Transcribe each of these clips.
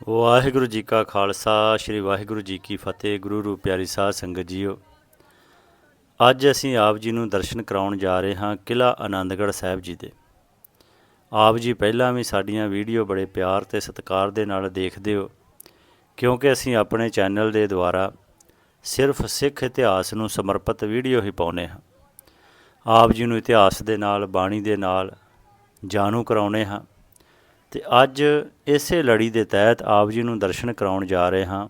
ਵਾਹਿਗੁਰੂ ਜੀ ਕਾ ਖਾਲਸਾ, ਸ੍ਰੀ ਵਾਹਿਗੁਰੂ ਜੀ ਕੀ ਫਤਿਹ, ਗੁਰੂ ਰੂਪ ਪਿਆਰੀ ਸਾਧ ਸੰਗਤ ਜੀਓ। ਅੱਜ ਅਸੀਂ ਆਪ ਜੀ ਨੂੰ ਦਰਸ਼ਨ ਕਰਾਉਣ ਜਾ ਰਹੇ ਹਾਂ ਕਿਲਾ ਆਨੰਦਗੜ੍ਹ ਸਾਹਿਬ ਜੀ ਦੇ। ਆਪ ਜੀ ਪਹਿਲਾਂ ਵੀ ਸਾਡੀਆਂ ਵੀਡੀਓ ਬੜੇ ਪਿਆਰ ਤੇ ਸਤਿਕਾਰ ਦੇ ਨਾਲ ਦੇਖਦੇ ਹੋ, ਕਿਉਂਕਿ ਅਸੀਂ ਆਪਣੇ ਚੈਨਲ ਦੇ ਦੁਆਰਾ ਸਿਰਫ ਸਿੱਖ ਇਤਿਹਾਸ ਨੂੰ ਸਮਰਪਿਤ ਵੀਡੀਓ ਹੀ ਪਾਉਨੇ ਹਾਂ। ਆਪ ਜੀ ਨੂੰ ਇਤਿਹਾਸ ਦੇ ਨਾਲ, ਬਾਣੀ ਦੇ ਨਾਲ ਜਾਣੂ ਕਰਾਉਨੇ ਹਾਂ। ਤੇ ਅੱਜ ਇਸੇ ਲੜੀ ਦੇ ਤਹਿਤ ਆਪ ਜੀ ਨੂੰ ਦਰਸ਼ਨ ਕਰਾਉਣ ਜਾ ਰਹੇ ਹਾਂ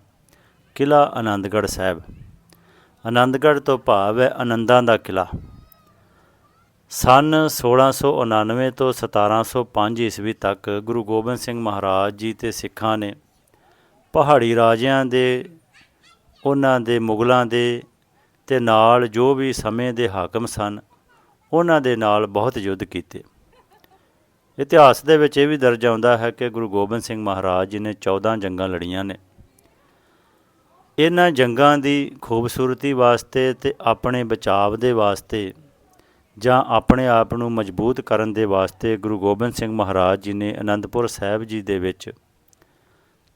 ਕਿਲਾ ਆਨੰਦਗੜ੍ਹ ਸਾਹਿਬ। ਆਨੰਦਗੜ੍ਹ ਤੋਂ ਭਾਵ ਹੈ ਆਨੰਦਾਂ ਦਾ ਕਿਲਾ ਸਨ 1699 ਤੋਂ 1705 ਈਸਵੀ ਤੱਕ ਗੁਰੂ ਗੋਬਿੰਦ ਸਿੰਘ ਮਹਾਰਾਜ ਜੀ ਤੇ ਸਿੱਖਾਂ ਨੇ ਪਹਾੜੀ ਰਾਜਿਆਂ ਦੇ, ਉਹਨਾਂ ਦੇ ਮੁਗਲਾਂ ਦੇ ਤੇ ਨਾਲ ਜੋ ਵੀ ਸਮੇਂ ਦੇ ਹਾਕਮ ਸਨ, ਉਹਨਾਂ ਦੇ ਨਾਲ ਬਹੁਤ ਯੁੱਧ ਕੀਤੇ। ਇਤਿਹਾਸ ਦੇ ਵਿੱਚ ਇਹ ਵੀ ਦਰਜ ਆਉਂਦਾ ਹੈ ਕਿ ਗੁਰੂ ਗੋਬਿੰਦ ਸਿੰਘ ਮਹਾਰਾਜ ਜੀ ਨੇ 14 ਜੰਗਾਂ ਲੜੀਆਂ ਨੇ। ਇਹਨਾਂ ਜੰਗਾਂ ਦੀ ਖੂਬਸੂਰਤੀ ਵਾਸਤੇ ਤੇ ਆਪਣੇ ਬਚਾਵ ਦੇ ਵਾਸਤੇ ਜਾਂ ਆਪਣੇ ਆਪ ਨੂੰ ਮਜ਼ਬੂਤ ਕਰਨ ਦੇ ਵਾਸਤੇ ਗੁਰੂ ਗੋਬਿੰਦ ਸਿੰਘ ਮਹਾਰਾਜ ਜੀ ਨੇ ਅਨੰਦਪੁਰ ਸਾਹਿਬ ਜੀ ਦੇ ਵਿੱਚ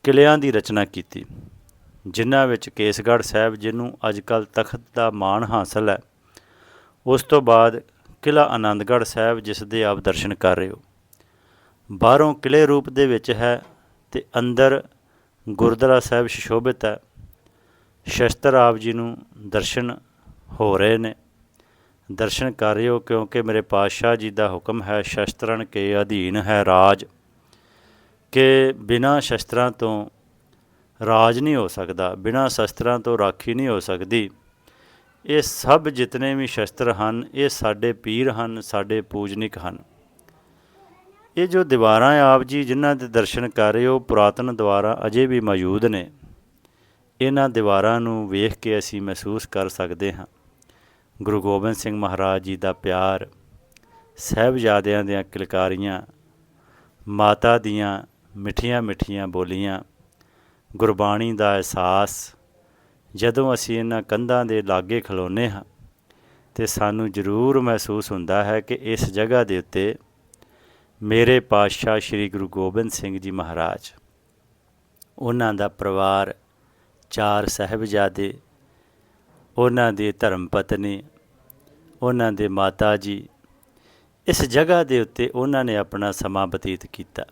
ਕਿਲਿਆਂ ਦੀ ਰਚਨਾ ਕੀਤੀ, ਜਿਨ੍ਹਾਂ ਵਿੱਚ ਕੇਸਗੜ੍ਹ ਸਾਹਿਬ ਜਿਹਨੂੰ ਅੱਜਕੱਲ ਤਖਤ ਦਾ ਮਾਣ ਹਾਸਲ ਹੈ। ਉਸ ਤੋਂ ਬਾਅਦ ਕਿਲਾ ਆਨੰਦਗੜ੍ਹ ਸਾਹਿਬ ਜਿਸ ਦੇ ਆਪ ਦਰਸ਼ਨ ਕਰ ਰਹੇ ਹੋ। ਬਾਹਰੋਂ ਕਿਲੇ ਰੂਪ ਦੇ ਵਿੱਚ ਹੈ ਤੇ ਅੰਦਰ ਗੁਰਦੁਆਰਾ ਸਾਹਿਬ ਸ਼ੋਭਿਤ ਹੈ। ਸ਼ਸਤਰ ਆਪ ਜੀ ਨੂੰ ਦਰਸ਼ਨ ਹੋ ਰਹੇ ਨੇ। ਦਰਸ਼ਨ ਕਰ ਰਹੇ ਹੋ ਕਿਉਂਕਿ ਮੇਰੇ ਪਾਤਸ਼ਾਹ ਜੀ ਦਾ ਹੁਕਮ ਹੈ, ਸ਼ਸਤਰਣ ਕੇ ਅਧੀਨ ਹੈ ਰਾਜ, ਕਿ ਬਿਨਾਂ ਸ਼ਸਤਰਾਂ ਤੋਂ ਰਾਜ ਨਹੀਂ ਹੋ ਸਕਦਾ, ਬਿਨਾਂ ਸ਼ਸਤਰਾਂ ਤੋਂ ਰਾਖੀ ਨਹੀਂ ਹੋ ਸਕਦੀ। ਇਹ ਸਭ ਜਿਤਨੇ ਵੀ ਸ਼ਸਤਰ ਹਨ, ਇਹ ਸਾਡੇ ਪੀਰ ਹਨ, ਸਾਡੇ ਪੂਜਨਿਕ ਹਨ। ਇਹ ਜੋ ਦੀਵਾਰਾਂ ਆਪ ਜੀ, ਜਿਨ੍ਹਾਂ ਦੇ ਦਰਸ਼ਨ ਕਰ ਰਹੇ ਹੋ, ਪੁਰਾਤਨ ਦੀਵਾਰਾਂ ਅਜੇ ਵੀ ਮੌਜੂਦ ਨੇ। ਇਹਨਾਂ ਦੀਵਾਰਾਂ ਨੂੰ ਵੇਖ ਕੇ ਅਸੀਂ ਮਹਿਸੂਸ ਕਰ ਸਕਦੇ ਹਾਂ। ਗੁਰੂ ਗੋਬਿੰਦ ਸਿੰਘ ਮਹਾਰਾਜ ਜੀ ਦਾ ਪਿਆਰ, ਸਹਿਬਜ਼ਾਦਿਆਂ ਦੀਆਂ ਕਿਲਕਾਰੀਆਂ, ਮਾਤਾ ਦੀਆਂ ਮਿੱਠੀਆਂ ਮਿੱਠੀਆਂ ਬੋਲੀਆਂ, ਗੁਰਬਾਣੀ ਦਾ ਅਹਿਸਾਸ, ਜਦੋਂ ਅਸੀਂ ਇਹਨਾਂ ਕੰਧਾਂ ਦੇ ਲਾਗੇ ਖਲੋਨੇ ਹਾਂ, ਤੇ ਸਾਨੂੰ ਜ਼ਰੂਰ ਮਹਿਸੂਸ ਹੁੰਦਾ ਹੈ ਕਿ ਇਸ ਜਗ੍ਹਾ ਦੇ ਉੱਤੇ ਮੇਰੇ ਪਾਤਸ਼ਾਹ ਸ੍ਰੀ ਗੁਰੂ ਗੋਬਿੰਦ ਸਿੰਘ ਜੀ ਮਹਾਰਾਜ, ਉਹਨਾਂ ਦਾ ਪਰਿਵਾਰ ਚਾਰ ਸਹਿਬਜ਼ਾਦੇ, ਉਹਨਾਂ ਦੀ ਧਰਮ ਪਤਨੀ, ਉਹਨਾਂ ਦੇ ਮਾਤਾ ਜੀ, ਇਸ ਜਗ੍ਹਾ ਦੇ ਉੱਤੇ ਉਹਨਾਂ ਨੇ ਆਪਣਾ ਸਮਾਂ ਬਤੀਤ ਕੀਤਾ।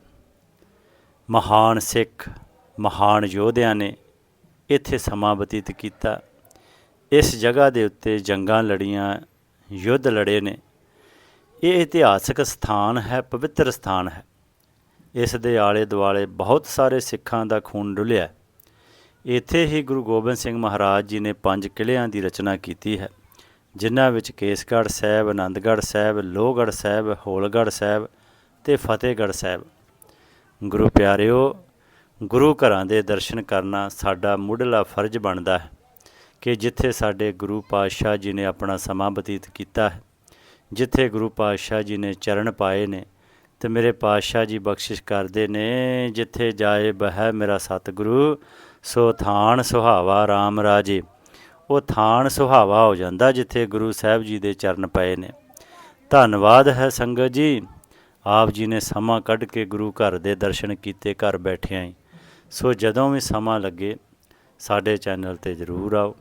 ਮਹਾਨ ਸਿੱਖ, ਮਹਾਨ ਯੋਧਿਆਂ ਨੇ ਇੱਥੇ ਸਮਾਂ ਬਤੀਤ ਕੀਤਾ। ਇਸ ਜਗ੍ਹਾ ਦੇ ਉੱਤੇ ਜੰਗਾਂ ਲੜੀਆਂ, ਯੁੱਧ ਲੜੇ ਨੇ। ਇਹ ਇਤਿਹਾਸਕ ਸਥਾਨ ਹੈ, ਪਵਿੱਤਰ ਸਥਾਨ ਹੈ। ਇਸ ਦੇ ਆਲੇ ਦੁਆਲੇ ਬਹੁਤ ਸਾਰੇ ਸਿੱਖਾਂ ਦਾ ਖੂਨ ਡੁੱਲਿਆ ਇੱਥੇ ਹੀ ਗੁਰੂ ਗੋਬਿੰਦ ਸਿੰਘ ਮਹਾਰਾਜ ਜੀ ਨੇ ਪੰਜ ਕਿਲ੍ਹਿਆਂ ਦੀ ਰਚਨਾ ਕੀਤੀ ਹੈ, ਜਿਨ੍ਹਾਂ ਵਿੱਚ ਕੇਸਗੜ੍ਹ ਸਾਹਿਬ, ਆਨੰਦਗੜ੍ਹ ਸਾਹਿਬ, ਲੋਹਗੜ੍ਹ ਸਾਹਿਬ, ਹੋਲਗੜ੍ਹ ਸਾਹਿਬ ਤੇ ਫਤਿਹਗੜ੍ਹ ਸਾਹਿਬ। ਗੁਰੂ ਪਿਆਰਿਓ, ਗੁਰੂ ਘਰਾਂ ਦੇ ਦਰਸ਼ਨ ਕਰਨਾ ਸਾਡਾ ਮੁੱਢਲਾ ਫਰਜ਼ ਬਣਦਾ ਹੈ ਕਿ ਜਿੱਥੇ ਸਾਡੇ ਗੁਰੂ ਪਾਤਸ਼ਾਹ ਜੀ ਨੇ ਆਪਣਾ ਸਮਾਂ ਬਤੀਤ ਕੀਤਾ ਹੈ ਜਿੱਥੇ ਗੁਰੂ ਪਾਤਸ਼ਾਹ ਜੀ ਨੇ ਚਰਨ ਪਾਏ ਨੇ ਤੇ ਮੇਰੇ ਪਾਤਸ਼ਾਹ ਜੀ ਬਖਸ਼ਿਸ਼ ਕਰਦੇ ਨੇ, ਜਿੱਥੇ ਜਾਏ ਬਹਿ ਮੇਰਾ ਸਤਿਗੁਰੂ, ਸੋ ਥਾਨ ਸੁਹਾਵਾ RAM ਰਾਜੇ। ਉਹ ਥਾਨ ਸੁਹਾਵਾ ਹੋ ਜਾਂਦਾ ਜਿੱਥੇ ਗੁਰੂ ਸਾਹਿਬ ਜੀ ਦੇ ਚਰਨ ਪਏ ਨੇ। ਧੰਨਵਾਦ ਹੈ ਸੰਗਤ ਜੀ। ਆਪ ਜੀ ਨੇ ਸਮਾਂ ਕੱਢ ਕੇ ਗੁਰੂ ਘਰ ਦੇ ਦਰਸ਼ਨ ਕੀਤੇ ਘਰ ਬੈਠਿਆਂ ਹੀ। ਸੋ ਜਦੋਂ ਵੀ ਸਮਾਂ ਲੱਗੇ, ਸਾਡੇ ਚੈਨਲ ਤੇ ਜ਼ਰੂਰ ਆਓ।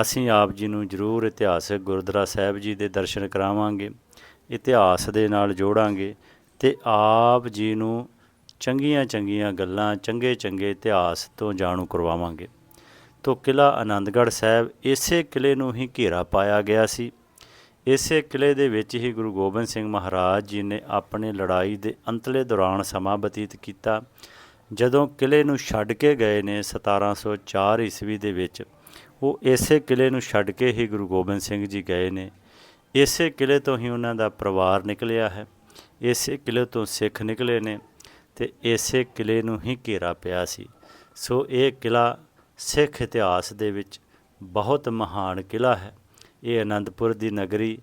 ਅਸੀਂ ਆਪ ਜੀ ਨੂੰ ਜ਼ਰੂਰ ਇਤਿਹਾਸਕ ਗੁਰਦੁਆਰਾ ਸਾਹਿਬ ਜੀ ਦੇ ਦਰਸ਼ਨ ਕਰਾਵਾਂਗੇ, ਇਤਿਹਾਸ ਦੇ ਨਾਲ ਜੋੜਾਂਗੇ ਤੇ ਆਪ ਜੀ ਨੂੰ ਚੰਗੀਆਂ ਚੰਗੀਆਂ ਗੱਲਾਂ, ਚੰਗੇ ਚੰਗੇ ਇਤਿਹਾਸ ਤੋਂ ਜਾਣੂ ਕਰਵਾਵਾਂਗੇ। ਤੋਂ ਕਿਲਾ ਆਨੰਦਗੜ੍ਹ ਸਾਹਿਬ ਇਸੇ ਕਿਲੇ ਨੂੰ ਹੀ ਘੇਰਾ ਪਾਇਆ ਗਿਆ ਸੀ। ਇਸੇ ਕਿਲੇ ਦੇ ਵਿੱਚ ਹੀ ਗੁਰੂ ਗੋਬਿੰਦ ਸਿੰਘ ਮਹਾਰਾਜ ਜੀ ਨੇ ਆਪਣੇ ਲੜਾਈ ਦੇ ਅੰਤਲੇ ਦੌਰਾਨ ਸਮਾਂ ਬਤੀਤ ਕੀਤਾ। ਜਦੋਂ ਕਿਲੇ ਨੂੰ ਛੱਡ ਕੇ ਗਏ ਨੇ 1704 ਈਸਵੀ ਦੇ ਵਿੱਚ ਉਹ ਇਸੇ ਕਿਲੇ ਨੂੰ ਛੱਡ ਕੇ ਹੀ ਗੁਰੂ ਗੋਬਿੰਦ ਸਿੰਘ ਜੀ ਗਏ ਨੇ। ਇਸੇ ਕਿਲੇ ਤੋਂ ਹੀ ਉਹਨਾਂ ਦਾ ਪਰਿਵਾਰ ਨਿਕਲਿਆ ਹੈ। ਇਸੇ ਕਿਲੇ ਤੋਂ ਸਿੱਖ ਨਿਕਲੇ ਨੇ ਤੇ ਇਸੇ ਕਿਲੇ ਨੂੰ ਹੀ ਘੇਰਾ ਪਿਆ ਸੀ। ਸੋ ਇਹ ਕਿਲਾ ਸਿੱਖ ਇਤਿਹਾਸ ਦੇ ਵਿੱਚ ਬਹੁਤ ਮਹਾਨ ਕਿਲਾ ਹੈ। ਇਹ ਅਨੰਦਪੁਰ ਦੀ ਨਗਰੀ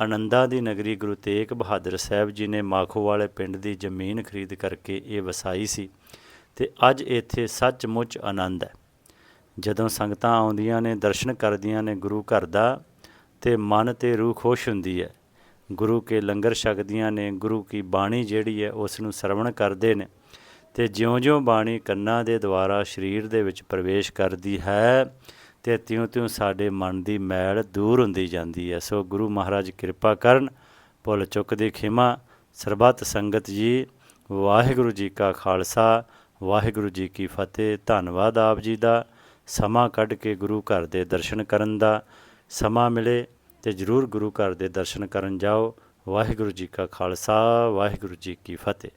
ਆਨੰਦਾਂ ਦੀ ਨਗਰੀ ਗੁਰੂ ਤੇਗ ਬਹਾਦਰ ਸਾਹਿਬ ਜੀ ਨੇ ਮਾਖੋ ਵਾਲੇ ਪਿੰਡ ਦੀ ਜ਼ਮੀਨ ਖਰੀਦ ਕਰਕੇ ਇਹ ਵਸਾਈ ਸੀ। ਤੇ ਅੱਜ ਇੱਥੇ ਸੱਚਮੁੱਚ ਆਨੰਦ ਹੈ। ਜਦੋਂ ਸੰਗਤਾਂ ਆਉਂਦੀਆਂ ਨੇ, ਦਰਸ਼ਨ ਕਰਦੀਆਂ ਨੇ ਗੁਰੂ ਘਰ ਦਾ, ਤੇ ਮਨ ਤੇ ਰੂਹ ਖੁਸ਼ ਹੁੰਦੀ ਹੈ। ਗੁਰੂ ਕੇ ਲੰਗਰ ਛਕਦੀਆਂ ਨੇ, ਗੁਰੂ ਕੀ ਬਾਣੀ ਜਿਹੜੀ ਹੈ ਉਸ ਨੂੰ ਸਰਵਣ ਕਰਦੇ ਨੇ। ਤੇ ਜਿਉਂ-ਜਿਉਂ ਬਾਣੀ ਕੰਨਾਂ ਦੇ ਦੁਆਰਾ ਸਰੀਰ ਦੇ ਵਿੱਚ ਪ੍ਰਵੇਸ਼ ਕਰਦੀ ਹੈ, ਤੇ ਤਿਉਂ-ਤਿਉਂ ਸਾਡੇ ਮਨ ਦੀ ਮੈਲ ਦੂਰ ਹੁੰਦੀ ਜਾਂਦੀ ਹੈ। ਸੋ ਗੁਰੂ ਮਹਾਰਾਜ ਕਿਰਪਾ ਕਰਨ, ਭੁੱਲ ਚੁੱਕ ਦੀ ਖਿਮਾ। ਸਰਬੱਤ ਸੰਗਤ ਜੀ, ਵਾਹਿਗੁਰੂ ਜੀ ਕਾ ਖਾਲਸਾ, ਵਾਹਿਗੁਰੂ ਜੀ ਕੀ ਫਤਿਹ। ਧੰਨਵਾਦ ਆਪ ਜੀ ਦਾ। ਸਮਾਂ ਕੱਢ ਕੇ ਗੁਰੂ ਘਰ ਦੇ ਦਰਸ਼ਨ ਕਰਨ ਦਾ ਸਮਾਂ ਮਿਲੇ ਤੇ ਜਰੂਰ ਗੁਰੂ ਘਰ ਦੇ ਦਰਸ਼ਨ ਕਰਨ ਜਾਓ। ਵਾਹਿਗੁਰੂ ਜੀ ਕਾ ਖਾਲਸਾ, ਵਾਹਿਗੁਰੂ ਜੀ ਕੀ ਫਤਿਹ।